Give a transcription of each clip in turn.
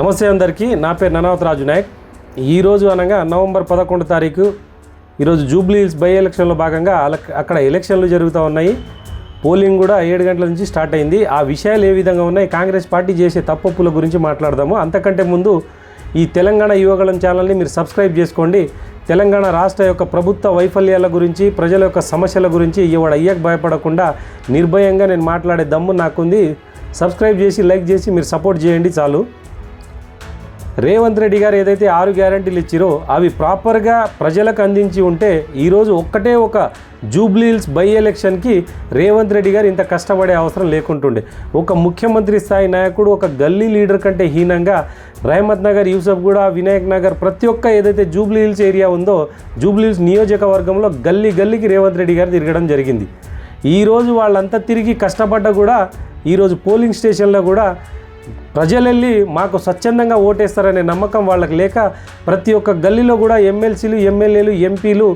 నమస్తే అందరికీ నా పేరు ననావత్ రాజు నాయక్. ఈరోజు అనగా నవంబర్ పదకొండు తారీఖు ఈరోజు జూబ్లీ హిల్స్ బై ఎలక్షన్లో భాగంగా అక్కడ ఎలక్షన్లు జరుగుతూ ఉన్నాయి. పోలింగ్ కూడా ఏడు గంటల నుంచి స్టార్ట్ అయింది. ఆ విషయాలు ఏ విధంగా ఉన్నాయి? కాంగ్రెస్ పార్టీ చేసే తప్పప్పుల గురించి మాట్లాడదాము. అంతకంటే ముందు ఈ తెలంగాణ యువగళం ఛానల్ని మీరు సబ్స్క్రైబ్ చేసుకోండి. తెలంగాణ రాష్ట్ర యొక్క ప్రభుత్వ వైఫల్యాల గురించి ప్రజల యొక్క సమస్యల గురించి ఇవాడు అయ్యాక భయపడకుండా నిర్భయంగా నేను మాట్లాడే దమ్ము నాకుంది. సబ్స్క్రైబ్ చేసి లైక్ చేసి మీరు సపోర్ట్ చేయండి చాలు. రేవంత్ రెడ్డి గారు ఏదైతే ఆరు గ్యారంటీలు ఇచ్చిరో అవి ప్రాపర్గా ప్రజలకు అందించి ఉంటే ఈరోజు ఒక్కటే ఒక జూబ్లీ హిల్స్ బై ఎలక్షన్కి రేవంత్ రెడ్డి గారు ఇంత కష్టపడే అవసరం లేకుంటుండే. ఒక ముఖ్యమంత్రి స్థాయి నాయకుడు ఒక గల్లీ లీడర్ కంటే హీనంగా రహమత్ నగర్ యూసఫ్ కూడా వినాయక్ నగర్ ప్రతి ఒక్క ఏదైతే జూబ్లీ హిల్స్ ఏరియా ఉందో జూబ్లీ హిల్స్ నియోజకవర్గంలో గల్లీ గల్లీకి రేవంత్ రెడ్డి గారు తిరగడం జరిగింది. ఈరోజు వాళ్ళంతా తిరిగి కష్టపడ్డా కూడా ఈరోజు పోలింగ్ స్టేషన్లో కూడా ప్రజలు వెళ్ళి మాకు స్వచ్ఛందంగా ఓటేస్తారనే నమ్మకం వాళ్ళకి లేక ప్రతి ఒక్క గల్లీలో కూడా ఎమ్మెల్సీలు ఎమ్మెల్యేలు ఎంపీలు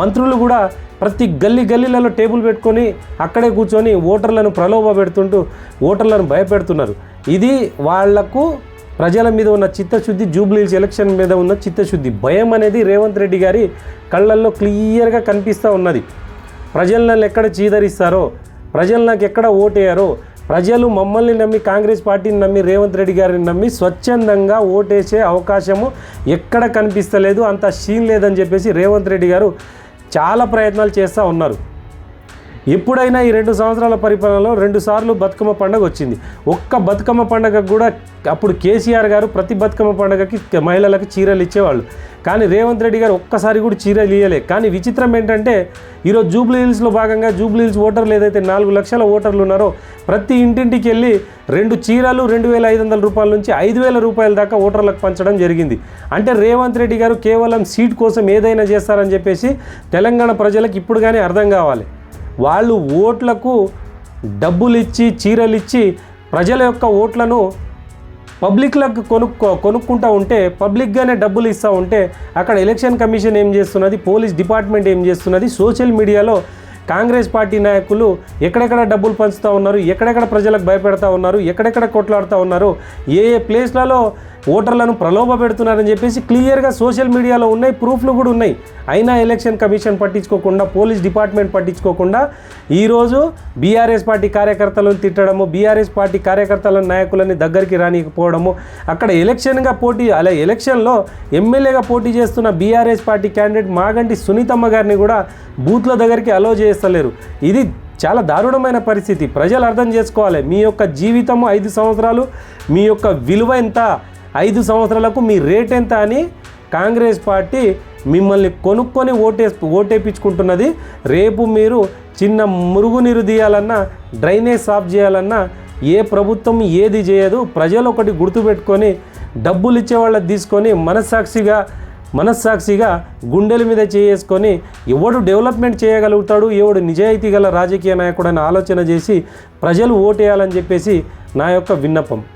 మంత్రులు కూడా ప్రతి గల్లీ గల్లీలలో టేబుల్ పెట్టుకొని అక్కడే కూర్చొని ఓటర్లను ప్రలోభ పెడుతుంటూ ఓటర్లను భయపెడుతున్నారు. ఇది వాళ్ళకు ప్రజల మీద ఉన్న చిత్తశుద్ధి జూబ్లీస్ ఎలక్షన్ మీద ఉన్న చిత్తశుద్ధి. భయం అనేది రేవంత్ రెడ్డి గారి కళ్ళల్లో క్లియర్గా కనిపిస్తూ ఉన్నది. ప్రజలను ఎక్కడ చీదరిస్తారో ప్రజలు నాకు ఎక్కడ ఓటేయారో ప్రజలు మమ్మల్ని నమ్మి కాంగ్రెస్ పార్టీని నమ్మి రేవంత్ రెడ్డి గారిని నమ్మి స్వచ్ఛందంగా ఓటేసే అవకాశము ఎక్కడ కనిపిస్తలేదు అంత సీన్ లేదని చెప్పేసి రేవంత్ రెడ్డి గారు చాలా ప్రయత్నాలు చేస్తూ ఉన్నారు. ఎప్పుడైనా ఈ రెండు సంవత్సరాల పరిపాలనలో రెండు సార్లు బతుకమ్మ పండుగ వచ్చింది. ఒక్క బతుకమ్మ పండగ కూడా అప్పుడు కేసీఆర్ గారు ప్రతి బతుకమ్మ పండగకి మహిళలకు చీరలు ఇచ్చేవాళ్ళు. కానీ రేవంత్ రెడ్డి గారు ఒక్కసారి కూడా చీరలు ఇయ్యలే. కానీ విచిత్రం ఏంటంటే ఈరోజు జూబ్లీ హిల్స్లో భాగంగా జూబ్లీ హిల్స్ ఓటర్లు ఏదైతే నాలుగు లక్షల ఓటర్లు ఉన్నారో ప్రతి ఇంటింటికి వెళ్ళి రెండు చీరలు రెండు వేల ఐదు వందల రూపాయల నుంచి ఐదు వేల రూపాయల దాకా ఓటర్లకు పంచడం జరిగింది. అంటే రేవంత్ రెడ్డి గారు కేవలం సీట్ కోసం ఏదైనా చేస్తారని చెప్పేసి తెలంగాణ ప్రజలకు ఇప్పుడు కానీ అర్థం కావాలి. వాళ్ళు ఓట్లకు డబ్బులు ఇచ్చి చీరలు ఇచ్చి ప్రజల యొక్క ఓట్లను పబ్లిక్లకు కొనుక్కో కొనుక్కుంటూ ఉంటే పబ్లిక్గానే డబ్బులు ఇస్తూ ఉంటే అక్కడ ఎలక్షన్ కమిషన్ ఏం చేస్తున్నది పోలీస్ డిపార్ట్మెంట్ ఏం చేస్తున్నది సోషల్ మీడియాలో కాంగ్రెస్ పార్టీ నాయకులు ఎక్కడెక్కడ డబ్బులు పంచుతూ ఉన్నారు ఎక్కడెక్కడ ప్రజలకు భయపెడతా ఉన్నారు ఎక్కడెక్కడ కొట్లాడుతూ ఉన్నారు ఏ ఏ ప్లేస్లలో ఓటర్లను ప్రలోభ పెడుతున్నారని చెప్పేసి క్లియర్గా సోషల్ మీడియాలో ఉన్నాయి ప్రూఫ్లు కూడా ఉన్నాయి. అయినా ఎలక్షన్ కమిషన్ పట్టించుకోకుండా పోలీస్ డిపార్ట్మెంట్ పట్టించుకోకుండా ఈరోజు బీఆర్ఎస్ పార్టీ కార్యకర్తలను తిట్టడము బీఆర్ఎస్ పార్టీ కార్యకర్తల నాయకులని దగ్గరికి రానికపోవడము అక్కడ ఎలక్షన్గా పోటీ అలా ఎలక్షన్లో ఎమ్మెల్యేగా పోటీ చేస్తున్న బీఆర్ఎస్ పార్టీ క్యాండిడేట్ మాగంటి సునీతమ్మ గారిని కూడా బూత్ల దగ్గరికి అలో చేస్తలేరు. ఇది చాలా దారుణమైన పరిస్థితి. ప్రజలు అర్థం చేసుకోవాలి మీ యొక్క జీవితము ఐదు సంవత్సరాలు మీ యొక్క విలువ ఎంత? ఐదు సంవత్సరాలకు మీ రేట్ ఎంత అని కాంగ్రెస్ పార్టీ మిమ్మల్ని కొనుక్కొని ఓటే ఓటేపించుకుంటున్నది. రేపు మీరు చిన్న మురుగునీరు తీయాలన్నా డ్రైనేజ్ సాఫ్ చేయాలన్నా ఏ ప్రభుత్వం ఏది చేయదు ప్రజలు ఒకటి గుర్తుపెట్టుకొని డబ్బులు ఇచ్చే వాళ్ళకి తీసుకొని మనస్సాక్షిగా మనస్సాక్షిగా గుండెల మీద చేసుకొని ఎవడు డెవలప్మెంట్ చేయగలుగుతాడు ఎవడు నిజాయితీ గల రాజకీయ నాయకుడని ఆలోచన చేసి ప్రజలు ఓటేయాలని చెప్పేసి నా యొక్క విన్నపం.